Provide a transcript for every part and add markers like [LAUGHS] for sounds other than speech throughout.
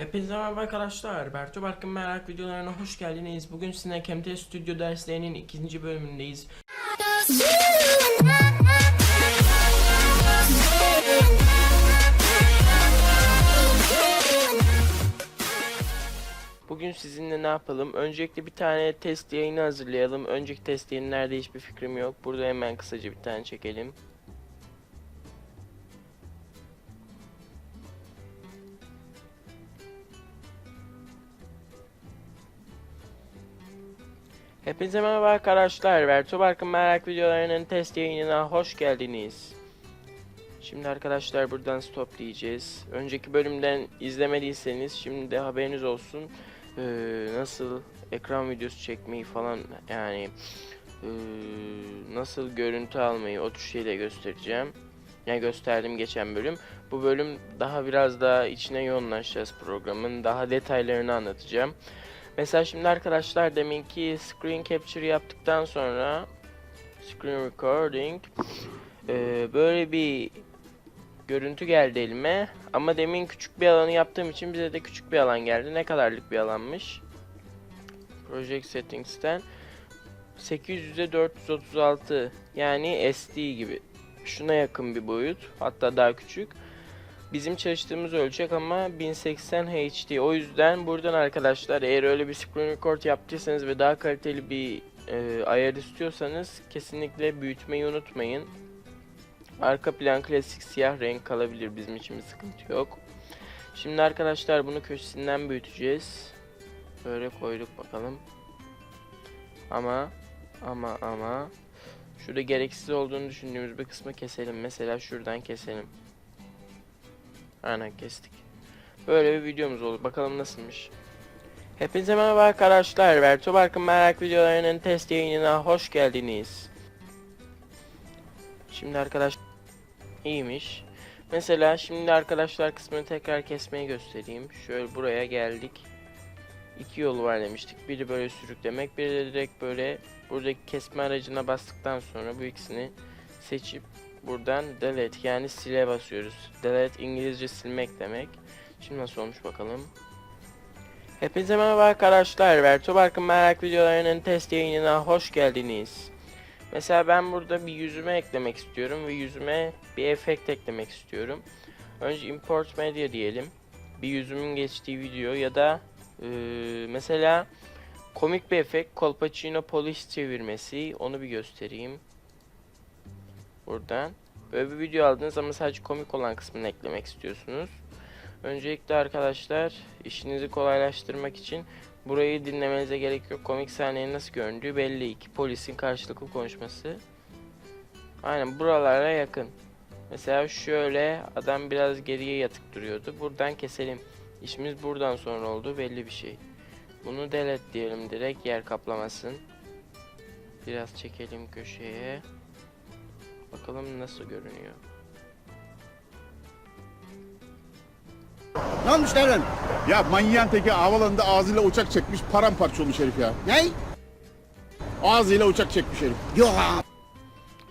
Hepinize merhaba arkadaşlar. Berto Barkın Merak videolarına hoş geldiniz. Bugün sizinle KMT Studio derslerinin ikinci bölümündeyiz. Bugün sizinle ne yapalım? Öncelikle bir tane test yayını hazırlayalım. Önceki test yayını nerede hiçbir fikrim yok. Burada hemen kısaca bir tane çekelim. Hepinize merhaba arkadaşlar. Berto Barkın Merak videolarının test yayınına hoş geldiniz. Şimdi arkadaşlar buradan stop diyeceğiz. Önceki bölümden izlemediyseniz şimdi de haberiniz olsun. Ee, nasıl ekran videosu çekmeyi falan yani ee, nasıl görüntü almayı o tür şeyle göstereceğim. Yani gösterdim geçen bölüm. Bu bölüm daha biraz daha içine yoğunlaşacağız programın. Daha detaylarını anlatacağım. Mesela şimdi arkadaşlar deminki screen capture yaptıktan sonra screen recording ee, böyle bir görüntü geldi elime ama demin küçük bir alanı yaptığım için bize de küçük bir alan geldi. Ne kadarlık bir alanmış? Project Settings'ten 800'e 436 yani SD gibi. Şuna yakın bir boyut. Hatta daha küçük. Bizim çalıştığımız ölçek ama 1080 HD. O yüzden buradan arkadaşlar eğer öyle bir screen record yaptıysanız ve daha kaliteli bir e, ayar istiyorsanız kesinlikle büyütmeyi unutmayın. Arka plan klasik siyah renk kalabilir bizim için bir sıkıntı yok. Şimdi arkadaşlar bunu köşesinden büyüteceğiz. Böyle koyduk bakalım. Ama ama ama şurada gereksiz olduğunu düşündüğümüz bir kısmı keselim. Mesela şuradan keselim. Aynen kestik. Böyle bir videomuz oldu. Bakalım nasılmış. Hepinize merhaba arkadaşlar. Berto Barkın Merak videolarının test yayınına hoş geldiniz. Şimdi arkadaş iyiymiş. Mesela şimdi arkadaşlar kısmını tekrar kesmeyi göstereyim. Şöyle buraya geldik. İki yolu var demiştik. Biri böyle sürüklemek, biri de direkt böyle buradaki kesme aracına bastıktan sonra bu ikisini seçip buradan delete yani sile basıyoruz. Delete İngilizce silmek demek. Şimdi nasıl olmuş bakalım. Hepinize merhaba arkadaşlar. Berto Barkın Merak videolarının test yayınına hoş geldiniz. Mesela ben burada bir yüzüme eklemek istiyorum ve yüzüme bir efekt eklemek istiyorum. Önce import media diyelim. Bir yüzümün geçtiği video ya da eee, mesela komik bir efekt Colpacino Polish çevirmesi onu bir göstereyim. Buradan. Böyle bir video aldınız ama sadece komik olan kısmını eklemek istiyorsunuz. Öncelikle arkadaşlar işinizi kolaylaştırmak için burayı dinlemenize gerek yok. Komik sahnenin nasıl göründüğü belli. İki polisin karşılıklı konuşması. Aynen buralara yakın. Mesela şöyle adam biraz geriye yatık duruyordu. Buradan keselim. İşimiz buradan sonra oldu belli bir şey. Bunu delete diyelim direkt yer kaplamasın. Biraz çekelim köşeye. Bakalım nasıl görünüyor. Ne olmuş lan? Ya manyağın teki havalanında ağzıyla uçak çekmiş paramparça olmuş herif ya. Ne? Ağzıyla uçak çekmiş herif. Yok ha.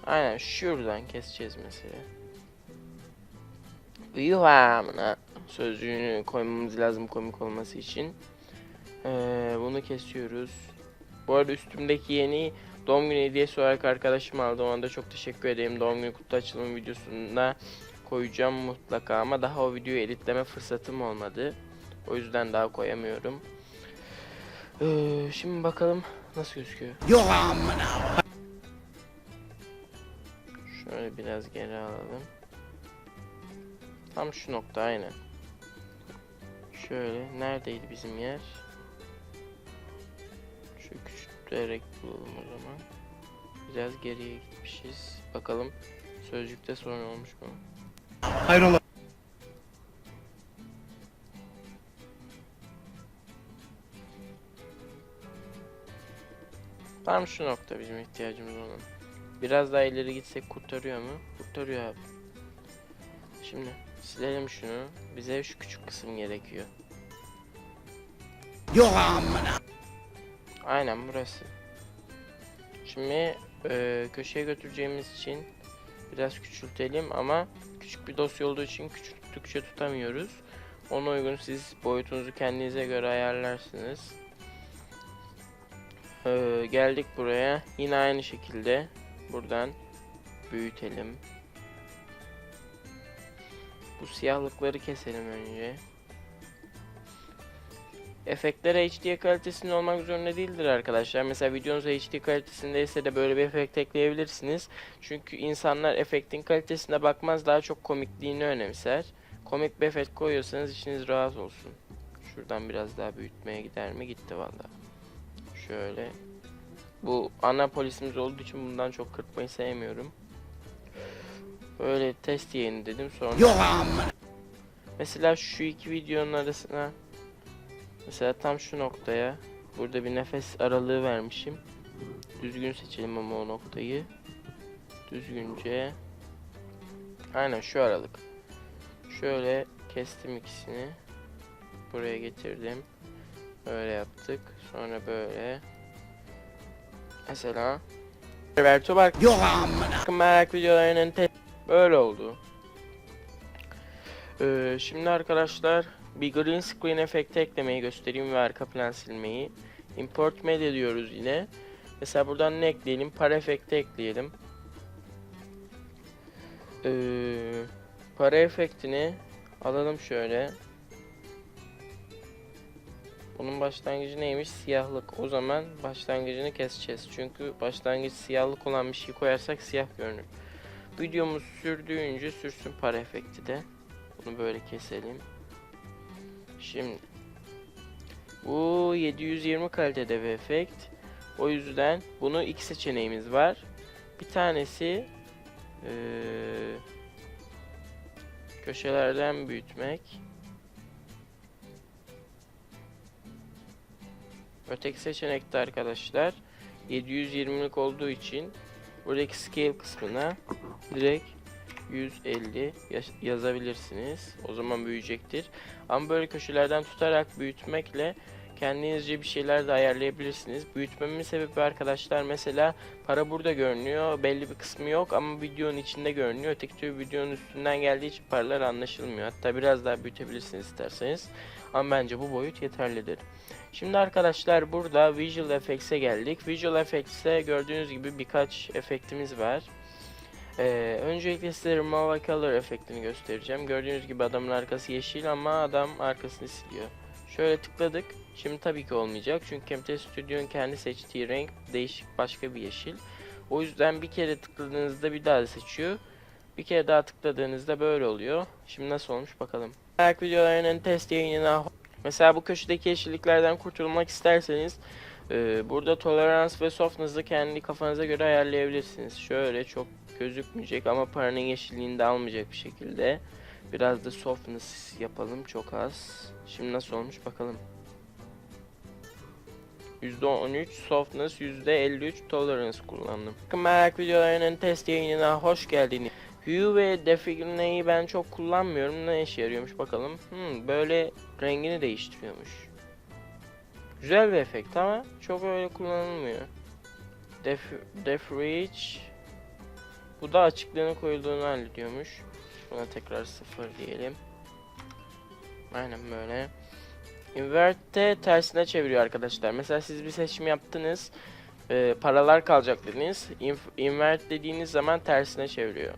Aynen şuradan keseceğiz mesela. Yuhamına sözcüğünü koymamız lazım komik olması için. Ee, bunu kesiyoruz. Bu arada üstümdeki yeni doğum günü hediyesi olarak arkadaşım aldı. Ona da çok teşekkür ederim. Doğum günü kutu açılımı videosunda koyacağım mutlaka ama daha o videoyu editleme fırsatım olmadı. O yüzden daha koyamıyorum. Ee, şimdi bakalım nasıl gözüküyor. Yok amına. Şöyle biraz geri alalım. Tam şu nokta aynen. Şöyle neredeydi bizim yer? Küçülterek bulalım o zaman. Biraz geriye gitmişiz. Bakalım sözcükte sorun olmuş mu? Hayrola? Tam şu nokta bizim ihtiyacımız olan. Biraz daha ileri gitsek kurtarıyor mu? Kurtarıyor abi. Şimdi silelim şunu. Bize şu küçük kısım gerekiyor. Yok amına. Aynen burası. Şimdi e, köşeye götüreceğimiz için biraz küçültelim ama küçük bir dosya olduğu için küçülttükçe tutamıyoruz. Ona uygun siz boyutunuzu kendinize göre ayarlarsınız. Ee, geldik buraya. Yine aynı şekilde buradan büyütelim. Bu siyahlıkları keselim önce. Efektler HD kalitesinde olmak zorunda değildir arkadaşlar. Mesela videonuz HD kalitesindeyse de böyle bir efekt ekleyebilirsiniz. Çünkü insanlar efektin kalitesine bakmaz daha çok komikliğini önemser. Komik bir efekt koyuyorsanız işiniz rahat olsun. Şuradan biraz daha büyütmeye gider mi? Gitti valla. Şöyle. Bu ana polisimiz olduğu için bundan çok kırpmayı sevmiyorum. Böyle test yayını dedim sonra. Mesela şu iki videonun arasına mesela tam şu noktaya burada bir nefes aralığı vermişim. Düzgün seçelim ama o noktayı. Düzgünce. Aynen şu aralık. Şöyle kestim ikisini. Buraya getirdim. Böyle yaptık. Sonra böyle. Mesela Roberto Bark Yok amına. merak videolarının te- böyle oldu. Ee, şimdi arkadaşlar bir green screen efekti eklemeyi göstereyim ve arka plan silmeyi. Import media diyoruz yine. Mesela buradan ne ekleyelim? Para efekti ekleyelim. Ee, para efektini alalım şöyle. Bunun başlangıcı neymiş? Siyahlık. O zaman başlangıcını keseceğiz. Çünkü başlangıç siyahlık olan bir şey koyarsak siyah görünür. Videomuz sürdüğünce sürsün para efekti de. Bunu böyle keselim. Şimdi bu 720 kalitede bir efekt. O yüzden bunu iki seçeneğimiz var. Bir tanesi eee, köşelerden büyütmek. Öteki seçenekte arkadaşlar 720'lik olduğu için buradaki scale kısmına direkt 150 yaş- yazabilirsiniz. O zaman büyüyecektir. Ama böyle köşelerden tutarak büyütmekle kendinizce bir şeyler de ayarlayabilirsiniz. Büyütmemin sebebi arkadaşlar mesela para burada görünüyor. Belli bir kısmı yok ama videonun içinde görünüyor. Öteki türlü videonun üstünden geldiği için paralar anlaşılmıyor. Hatta biraz daha büyütebilirsiniz isterseniz. Ama bence bu boyut yeterlidir. Şimdi arkadaşlar burada Visual Effects'e geldik. Visual Effects'te gördüğünüz gibi birkaç efektimiz var. Ee, öncelikle size Remove Color efektini göstereceğim. Gördüğünüz gibi adamın arkası yeşil ama adam arkasını siliyor. Şöyle tıkladık. Şimdi tabii ki olmayacak. Çünkü Camtasia Studio'nun kendi seçtiği renk değişik başka bir yeşil. O yüzden bir kere tıkladığınızda bir daha seçiyor. Bir kere daha tıkladığınızda böyle oluyor. Şimdi nasıl olmuş bakalım. Ayak videolarının test yayınına Mesela bu köşedeki yeşilliklerden kurtulmak isterseniz e, burada tolerans ve softness'ı kendi kafanıza göre ayarlayabilirsiniz. Şöyle çok gözükmeyecek ama paranın yeşilliğini de almayacak bir şekilde. Biraz da softness yapalım çok az. Şimdi nasıl olmuş bakalım. %13 softness, %53 tolerance kullandım. Bakın merak videolarının test yayınına hoş geldiniz. Hue ve Definition'ı ben çok kullanmıyorum. Ne işe yarıyormuş bakalım. Hmm, böyle rengini değiştiriyormuş. Güzel bir efekt ama çok öyle kullanılmıyor. Def, Def Reach bu da açıklığını koyulduğunu hallediyormuş. Buna tekrar sıfır diyelim. Aynen böyle. Invert'te tersine çeviriyor arkadaşlar. Mesela siz bir seçim yaptınız. e, paralar kalacak dediniz. İnvert dediğiniz zaman tersine çeviriyor.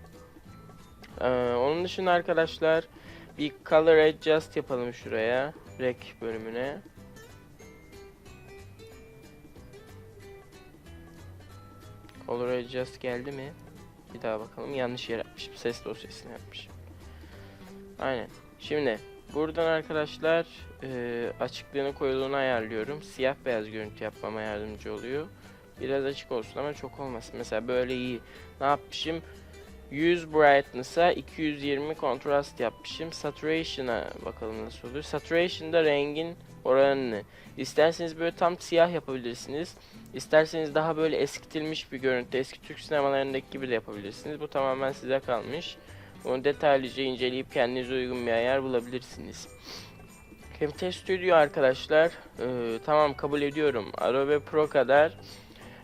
Ee, onun dışında arkadaşlar bir color adjust yapalım şuraya. Rec bölümüne. Color adjust geldi mi? Bir daha bakalım. Yanlış yer yapmışım. Ses dosyasını yapmışım. Aynen. Şimdi buradan arkadaşlar e, açıklığını koyuluğunu ayarlıyorum. Siyah beyaz görüntü yapmama yardımcı oluyor. Biraz açık olsun ama çok olmasın. Mesela böyle iyi. Ne yapmışım? 100 brightness'a 220 kontrast yapmışım. Saturation'a bakalım nasıl olur. Saturation'da rengin oranını. İsterseniz böyle tam siyah yapabilirsiniz. İsterseniz daha böyle eskitilmiş bir görüntü, eski Türk sinemalarındaki gibi de yapabilirsiniz. Bu tamamen size kalmış. Bunu detaylıca inceleyip kendinize uygun bir ayar bulabilirsiniz. Camtasia Studio arkadaşlar, e, tamam kabul ediyorum. Adobe Pro kadar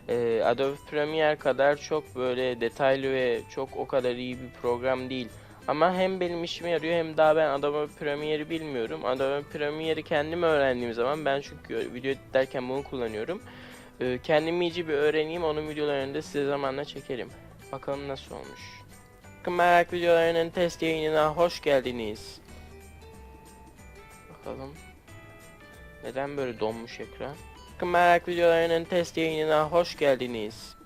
ee, Adobe Premiere kadar çok böyle detaylı ve çok o kadar iyi bir program değil. Ama hem benim işime yarıyor hem daha ben Adobe Premiere'i bilmiyorum. Adobe Premiere'i kendim öğrendiğim zaman ben çünkü video derken bunu kullanıyorum. Ee, kendim iyice bir öğreneyim onun videolarını size zamanla çekerim. Bakalım nasıl olmuş. Bakın merak videolarının test yayınına hoş geldiniz. Bakalım. Neden böyle donmuş ekran? Bakın merak videolarının test yayınına hoş geldiniz.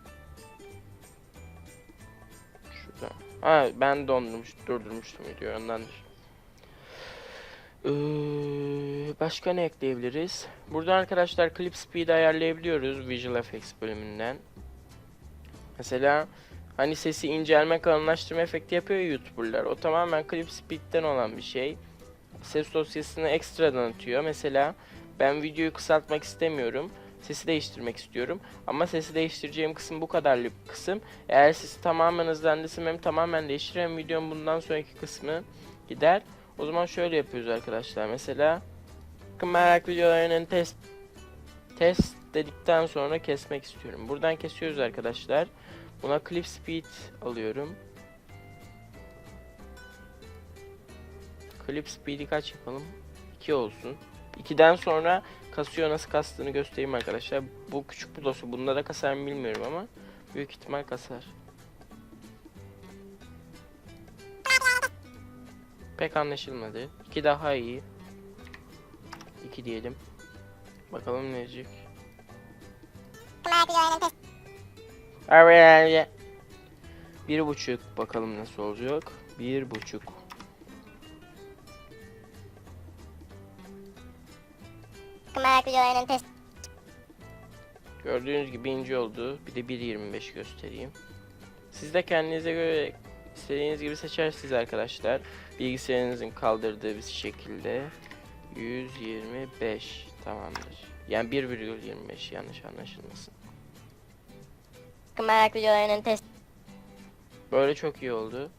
Şurada. Ha ben dondurmuş, durdurmuştum video ondandır. Ee, başka ne ekleyebiliriz? Burada arkadaşlar clip speed ayarlayabiliyoruz Visual Effects bölümünden. Mesela hani sesi incelme kalınlaştırma efekti yapıyor ya YouTuber'lar. O tamamen clip speed'den olan bir şey. Ses dosyasını ekstradan atıyor. Mesela ben videoyu kısaltmak istemiyorum. Sesi değiştirmek istiyorum. Ama sesi değiştireceğim kısım bu kadarlık kısım. Eğer sesi tamamen hızlandırırsam hem tamamen değiştirir hem videonun bundan sonraki kısmı gider. O zaman şöyle yapıyoruz arkadaşlar. Mesela merak videolarının test test dedikten sonra kesmek istiyorum. Buradan kesiyoruz arkadaşlar. Buna clip speed alıyorum. Clip speed'i kaç yapalım? 2 olsun. 2'den sonra kasıyor nasıl kastığını göstereyim arkadaşlar. Bu küçük dosya. Bunda da kasar mı bilmiyorum ama büyük ihtimal kasar. Pek anlaşılmadı. 2 daha iyi. 2 diyelim. Bakalım ne diyecek. Bir buçuk. Bakalım nasıl olacak. Bir buçuk. Gördüğünüz gibi ince oldu. Bir de 1.25 göstereyim. Siz de kendinize göre istediğiniz gibi seçersiniz arkadaşlar. Bilgisayarınızın kaldırdığı bir şekilde. 125 tamamdır. Yani 1,25 yanlış anlaşılmasın. merak videolarının test Böyle çok iyi oldu.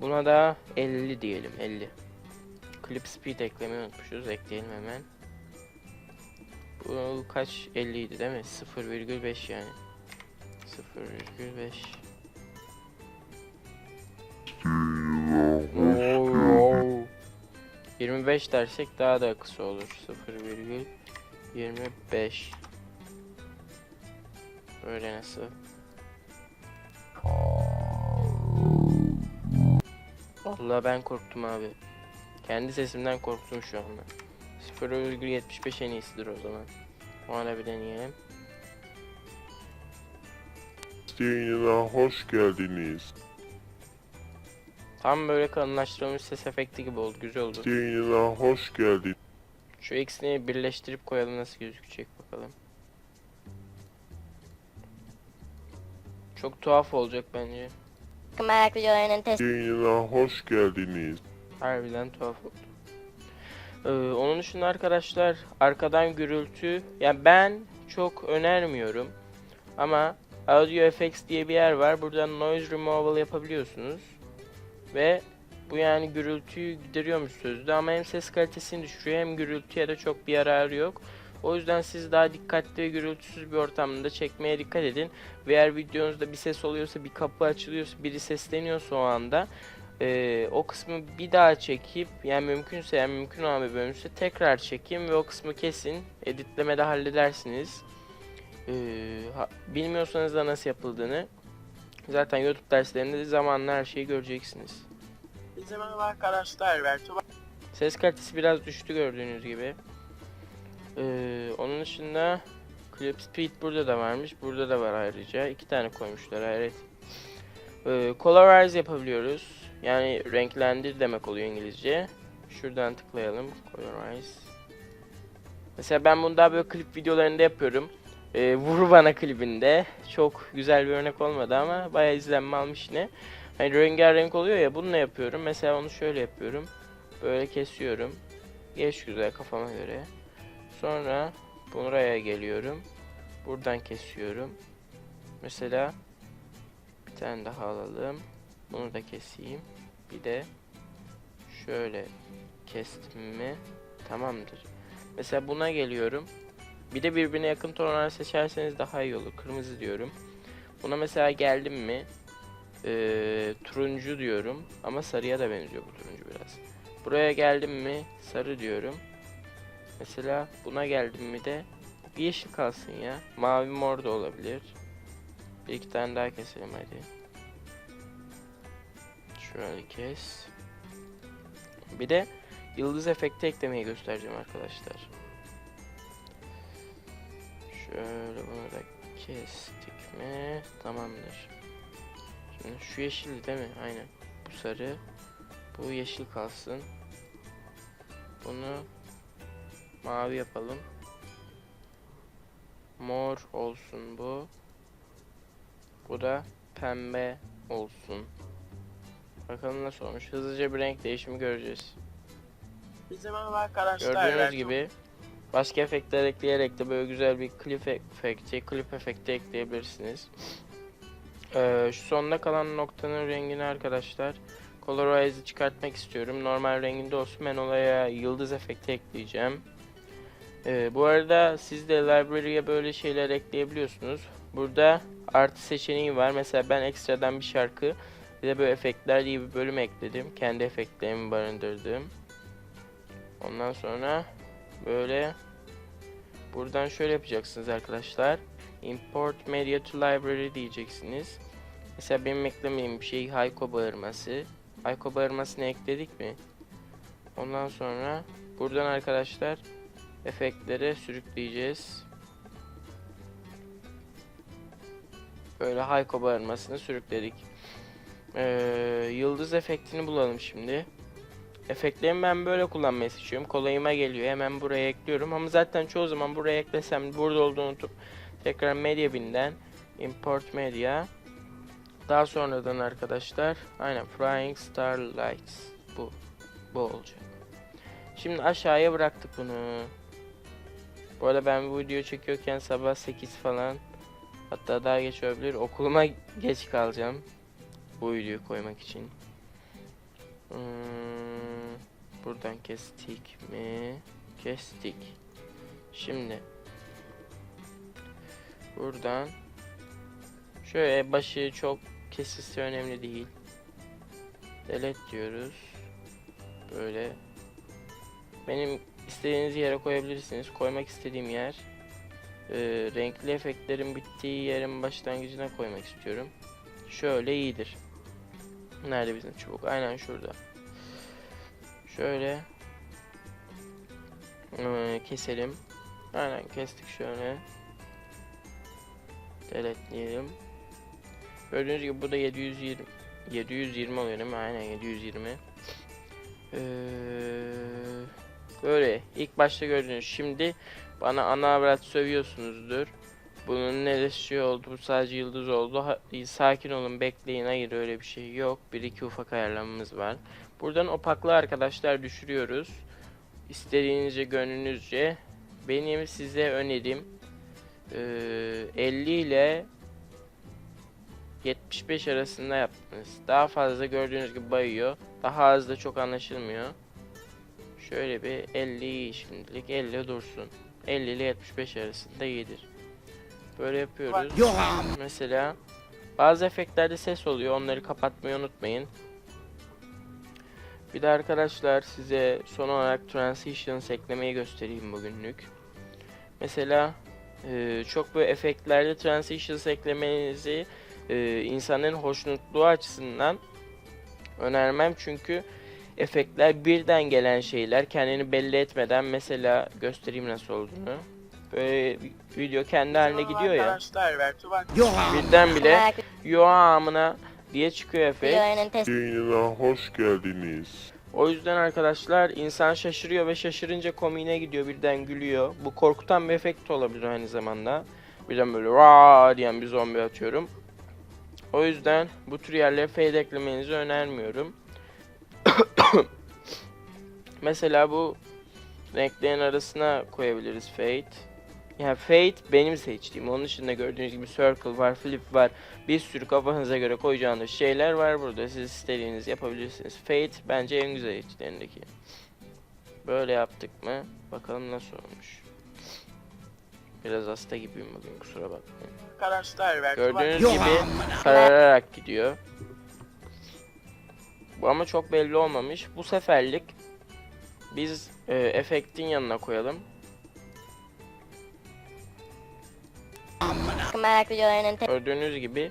Buna da 50 diyelim 50. Clip speed eklemeyi unutmuşuz. Ekleyelim hemen. Bu kaç 50 idi değil mi? 0,5 yani. 0,5 25 dersek daha da kısa olur. 0,25 Böyle nasıl? Vallahi ben korktum abi. Kendi sesimden korktum şu anda. 0,75 en iyisidir o zaman. Ona bir deneyelim. yayınına hoş geldiniz. Tam böyle kalınlaştırılmış ses efekti gibi oldu. Güzel oldu. Yayınına hoş geldin. Şu ikisini birleştirip koyalım nasıl gözükecek bakalım. Çok tuhaf olacak bence. merak videolarının test Yayınına hoş geldiniz. Harbiden tuhaf oldu. Ee, onun dışında arkadaşlar arkadan gürültü yani ben çok önermiyorum ama Audio Effects diye bir yer var. Buradan noise removal yapabiliyorsunuz. Ve bu yani gürültüyü gideriyormuş sözde ama hem ses kalitesini düşürüyor hem gürültüye de çok bir yararı yok. O yüzden siz daha dikkatli ve gürültüsüz bir ortamda çekmeye dikkat edin. Ve eğer videonuzda bir ses oluyorsa, bir kapı açılıyorsa, biri sesleniyorsa o anda ee, o kısmı bir daha çekip yani mümkünse yani mümkün olan bir bölümse tekrar çekin ve o kısmı kesin. Editlemede halledersiniz. Ee, ha- bilmiyorsanız da nasıl yapıldığını zaten YouTube derslerinde de zamanla her şeyi göreceksiniz. Merhaba arkadaşlar. Vertu Ses kalitesi biraz düştü gördüğünüz gibi. Ee, onun dışında Clip Speed burada da varmış. Burada da var ayrıca. iki tane koymuşlar hayret. Ee, colorize yapabiliyoruz. Yani renklendir demek oluyor İngilizce. Şuradan tıklayalım. Colorize. Mesela ben bunu daha böyle klip videolarında yapıyorum. Ee, Vur Bana klibinde. Çok güzel bir örnek olmadı ama bayağı izlenme almış yine. Hani rengarenk oluyor ya bununla yapıyorum. Mesela onu şöyle yapıyorum. Böyle kesiyorum. Geç güzel kafama göre. Sonra buraya geliyorum. Buradan kesiyorum. Mesela bir tane daha alalım. Bunu da keseyim. Bir de şöyle kestim mi tamamdır. Mesela buna geliyorum. Bir de birbirine yakın tonlar seçerseniz daha iyi olur. Kırmızı diyorum. Buna mesela geldim mi Ee, turuncu diyorum ama sarıya da benziyor bu turuncu biraz. Buraya geldim mi sarı diyorum. Mesela buna geldim mi de bir yeşil kalsın ya. Mavi mor da olabilir. Bir iki tane daha keselim hadi. Şöyle kes. Bir de yıldız efekti eklemeyi göstereceğim arkadaşlar. Şöyle da kestik mi? Tamamdır. Şimdi şu yeşil değil mi? Aynen. Bu sarı. Bu yeşil kalsın. Bunu mavi yapalım. Mor olsun bu. Bu da pembe olsun. Bakalım nasıl olmuş. Hızlıca bir renk değişimi göreceğiz. Merhaba arkadaşlar. Gördüğünüz gibi başka efektler ekleyerek de böyle güzel bir klip efekti, klip efekti ekleyebilirsiniz. Ee, şu sonda kalan noktanın rengini arkadaşlar Colorize'ı çıkartmak istiyorum. Normal renginde olsun. Ben olaya yıldız efekti ekleyeceğim. Ee, bu arada siz de library'e böyle şeyler ekleyebiliyorsunuz. Burada artı seçeneği var. Mesela ben ekstradan bir şarkı bir de böyle efektler diye bir bölüm ekledim. Kendi efektlerimi barındırdığım. Ondan sonra böyle buradan şöyle yapacaksınız arkadaşlar. Import media to library diyeceksiniz. Mesela benim eklemediğim bir şey Hayko bağırması. Hayko bağırmasını ekledik mi? Ondan sonra buradan arkadaşlar efektlere sürükleyeceğiz. Böyle Hayko bağırmasını sürükledik. Ee, yıldız efektini bulalım şimdi. Efektlerimi ben böyle kullanmayı seçiyorum. Kolayıma geliyor. Hemen buraya ekliyorum. Ama zaten çoğu zaman buraya eklesem burada olduğunu unutup tekrar Media Bin'den Import Media daha sonradan arkadaşlar aynen Flying Starlights bu bu olacak. Şimdi aşağıya bıraktık bunu. Bu arada ben bu video çekiyorken sabah 8 falan hatta daha geç olabilir. Okuluma [LAUGHS] geç kalacağım. Bu videoyu koymak için. Hmm, buradan kestik mi? Kestik. Şimdi buradan şöyle başı çok kesilse önemli değil. Delete diyoruz. Böyle benim istediğiniz yere koyabilirsiniz. Koymak istediğim yer e, renkli efektlerin bittiği yerin başlangıcına koymak istiyorum. Şöyle iyidir. Nerede bizim çubuk? Aynen şurada. Şöyle ee, keselim. Aynen kestik şöyle. Deletleyelim. Gördüğünüz gibi bu da 720 720 oluyor değil mi? Aynen 720. Ee, böyle ilk başta gördüğünüz şimdi bana ana avrat sövüyorsunuzdur. Bunun neresi şey oldu, bu sadece yıldız oldu. Ha- sakin olun, bekleyin. Hayır öyle bir şey yok. Bir iki ufak ayarlamamız var. Buradan opaklığı arkadaşlar düşürüyoruz. İstediğinizce, gönlünüzce. Benim size önerim eee, 50 ile 75 arasında yaptınız. Daha fazla gördüğünüz gibi bayıyor. Daha az da çok anlaşılmıyor. Şöyle bir 50 iyi şimdilik. 50 dursun. 50 ile 75 arasında iyidir. Böyle yapıyoruz. Yok. Mesela bazı efektlerde ses oluyor. Onları kapatmayı unutmayın. Bir de arkadaşlar size son olarak transitions eklemeyi göstereyim bugünlük. Mesela e, çok böyle efektlerde transitions eklemenizi e, insanların hoşnutluğu açısından önermem çünkü efektler birden gelen şeyler kendini belli etmeden mesela göstereyim nasıl olduğunu. Böyle video kendi haline gidiyor ya. Arkadaşlar. Birden bile yo amına diye çıkıyor efekt. Yayınına hoş geldiniz. O yüzden arkadaşlar insan şaşırıyor ve şaşırınca komiğine gidiyor birden gülüyor. Bu korkutan bir efekt olabilir aynı zamanda. Birden böyle ra diyen bir zombi atıyorum. O yüzden bu tür yerlere fade eklemenizi önermiyorum. [COUGHS] Mesela bu renklerin arasına koyabiliriz fade. Yani fade benim seçtiğim. Onun dışında gördüğünüz gibi circle var, flip var. Bir sürü kafanıza göre koyacağınız şeyler var burada. Siz istediğiniz yapabilirsiniz. Fade bence en güzel içlerindeki. Böyle yaptık mı? Bakalım nasıl olmuş. Biraz hasta gibiyim bugün kusura bakmayın. Bertu bak. Gördüğünüz gibi karararak gidiyor. Bu ama çok belli olmamış. Bu seferlik biz e, efektin yanına koyalım. Merak videolarının. Gördüğünüz gibi.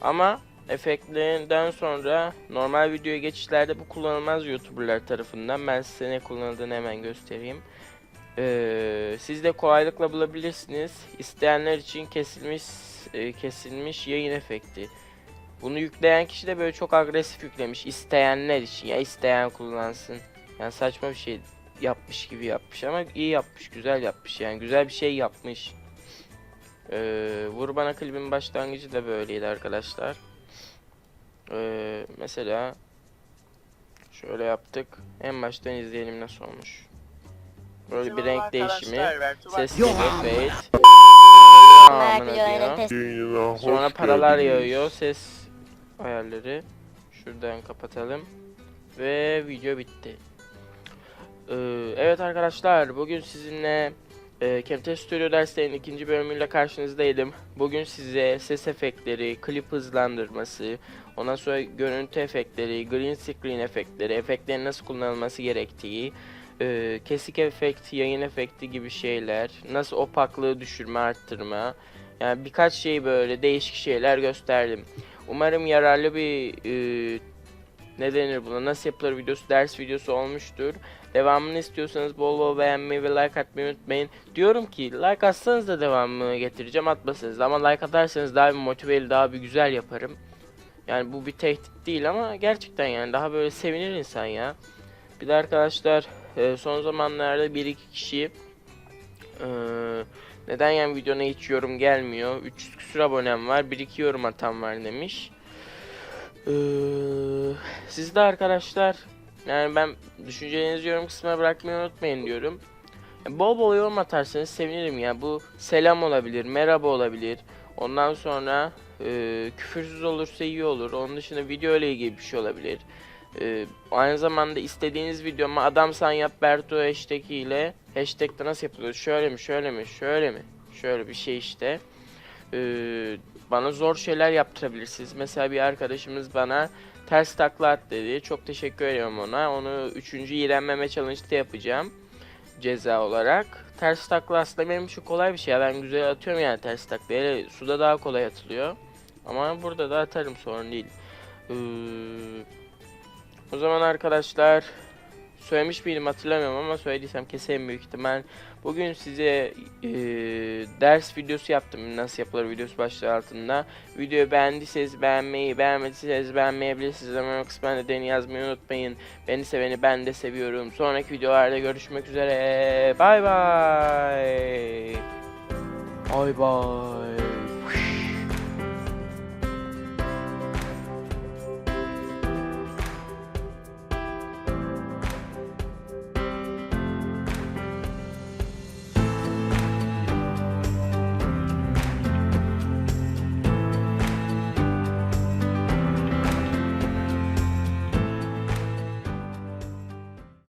Ama efektlerinden sonra normal videoya geçişlerde bu kullanılmaz YouTuber'lar tarafından. Ben size ne kullanıldığını hemen göstereyim. Ee, siz de kolaylıkla bulabilirsiniz. İsteyenler için kesilmiş e, kesilmiş yayın efekti. Bunu yükleyen kişi de böyle çok agresif yüklemiş. İsteyenler için ya isteyen kullansın. Yani saçma bir şey yapmış gibi yapmış ama iyi yapmış, güzel yapmış. Yani güzel bir şey yapmış. Ee, Vur Bana klibin başlangıcı da böyleydi arkadaşlar. Ee, mesela şöyle yaptık. En baştan izleyelim nasıl olmuş. Böyle bir renk değişimi. Ses fade. Sonra paralar yağıyor. Ses ayarları. Şuradan kapatalım. Ve video bitti. Ee, evet arkadaşlar bugün sizinle e, Camtasia Studio derslerinin ikinci bölümüyle karşınızdaydım. Bugün size ses efektleri, klip hızlandırması, ondan sonra görüntü efektleri, green screen efektleri, efektlerin nasıl kullanılması gerektiği, e, kesik efekt, yayın efekti gibi şeyler, nasıl opaklığı düşürme, arttırma, yani birkaç şey böyle değişik şeyler gösterdim. Umarım yararlı bir e, ne denir buna nasıl yapılır videosu ders videosu olmuştur. Devamını istiyorsanız bol bol beğenmeyi ve like atmayı unutmayın. Diyorum ki like atsanız da devamını getireceğim atmasanız da ama like atarsanız daha bir motiveli daha bir güzel yaparım. Yani bu bir tehdit değil ama gerçekten yani daha böyle sevinir insan ya. Bir de arkadaşlar e, son zamanlarda bir iki kişi e, neden yani videona hiç yorum gelmiyor? 300 küsur abonem var. 1-2 yorum atan var demiş. Ee, siz de arkadaşlar yani ben düşüncelerinizi yorum kısmına bırakmayı unutmayın diyorum. Bol bol yorum atarsanız sevinirim ya. Bu selam olabilir, merhaba olabilir. Ondan sonra e, küfürsüz olursa iyi olur. Onun dışında video ile ilgili bir şey olabilir. E, aynı zamanda istediğiniz video ama adam sen yap Berto hashtag ile hashtag'de nasıl yapılıyor? Şöyle mi, şöyle mi, şöyle mi? Şöyle bir şey işte. Ee, bana zor şeyler yaptırabilirsiniz. Mesela bir arkadaşımız bana ters takla at dedi. Çok teşekkür ediyorum ona. Onu 3. iğrenmeme challenge'da yapacağım. Ceza olarak. Ters takla aslında benim için kolay bir şey. Ben güzel atıyorum yani ters takla. Hele suda daha kolay atılıyor. Ama burada da atarım sorun değil. Ee, o zaman arkadaşlar söylemiş miydim hatırlamıyorum ama söylediysem kesin büyük ihtimal. Bugün size e, ders videosu yaptım. Nasıl yapılır videosu başlığı altında. Videoyu beğendiyseniz beğenmeyi, beğenmediyseniz beğenmeyebilirsiniz. Ama kısmen de deni yazmayı unutmayın. Beni seveni ben de seviyorum. Sonraki videolarda görüşmek üzere. Bay bay. Bay bay.